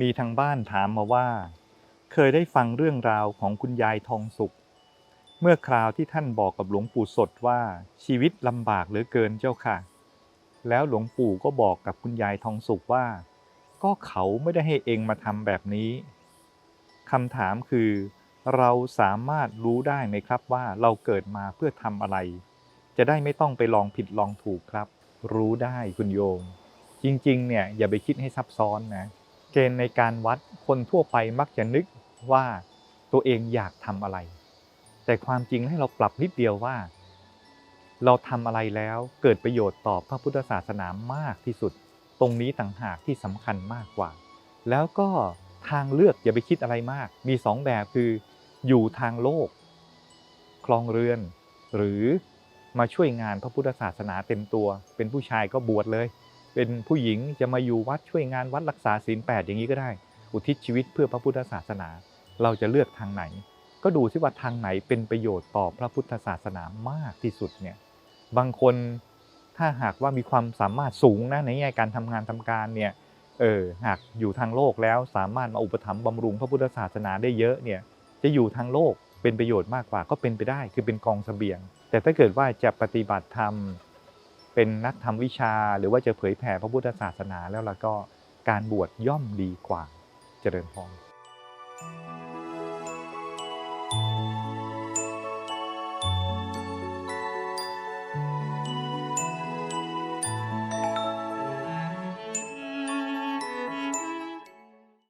มีทางบ้านถามมาว่า เคยได้ฟังเรื่องราวของคุณยายทองสุข เมื่อคราวที่ท่านบอกกับหลวงปู่สดว่าชีวิตลำบากเหลือเกินเจ้าค่ะ แล้วหลวงปู่ก็บอกกับคุณยายทองสุขว่า ก็เขาไม่ได้ให้เองมาทำแบบนี้คำถามคือ เราสามารถรู้ได้ไหมครับว่าเราเกิดมาเพื่อทำอะไร จะได้ไม่ต้องไปลองผิดลองถูกครับ รู้ได้คุณโยม จริงๆ เนี่ยอย่าไปคิดให้ซับซ้อนนะ เกณฑ์ในการวัดคนทั่วไปมักจะนึกว่าตัวเองอยากทำอะไร แต่ความจริงให้เราปรับนิดเดียวว่า เราทำอะไรแล้วเกิดประโยชน์ต่อพระพุทธศาสนามากที่สุด ตรงนี้ต่างหากที่สำคัญมากกว่า แล้วก็ทางเลือกอย่าไปคิดอะไรมาก มีสองแบบคือ อยู่ทางโลก คลองเรือน หรือมาช่วยงานพระพุทธศาสนาเต็มตัว เป็นผู้ชายก็บวชเลย เป็นผู้หญิงจะมาอยู่วัดช่วยงานวัดรักษาศีลแปดอย่างนี้ก็ได้ อุทิศชีวิตเพื่อพระพุทธศาสนา เราจะเลือกทางไหน ก็ดูซิว่าทางไหนเป็นประโยชน์ต่อพระพุทธศาสนามากที่สุดเนี่ยบางคนถ้าหากว่ามีความสามารถสูงนะในแง่การทำงานทำการเนี่ยเออหากอยู่ทางโลกแล้วสามารถมาอุปถัมภ์บำรุงพระพุทธศาสนาได้เยอะเนี่ยจะอยู่ทางโลกเป็นประโยชน์มากกว่าก็เป็นไปได้คือเป็นกองเสบียง แต่ถ้าเกิดว่าจะปฏิบัติธรรม เป็นนักธรรมวิชาหรือว่าจะเผยแผ่พระพุทธศาสนาแล้วล่ะก็การบวชย่อมดีกว่าเจริญพร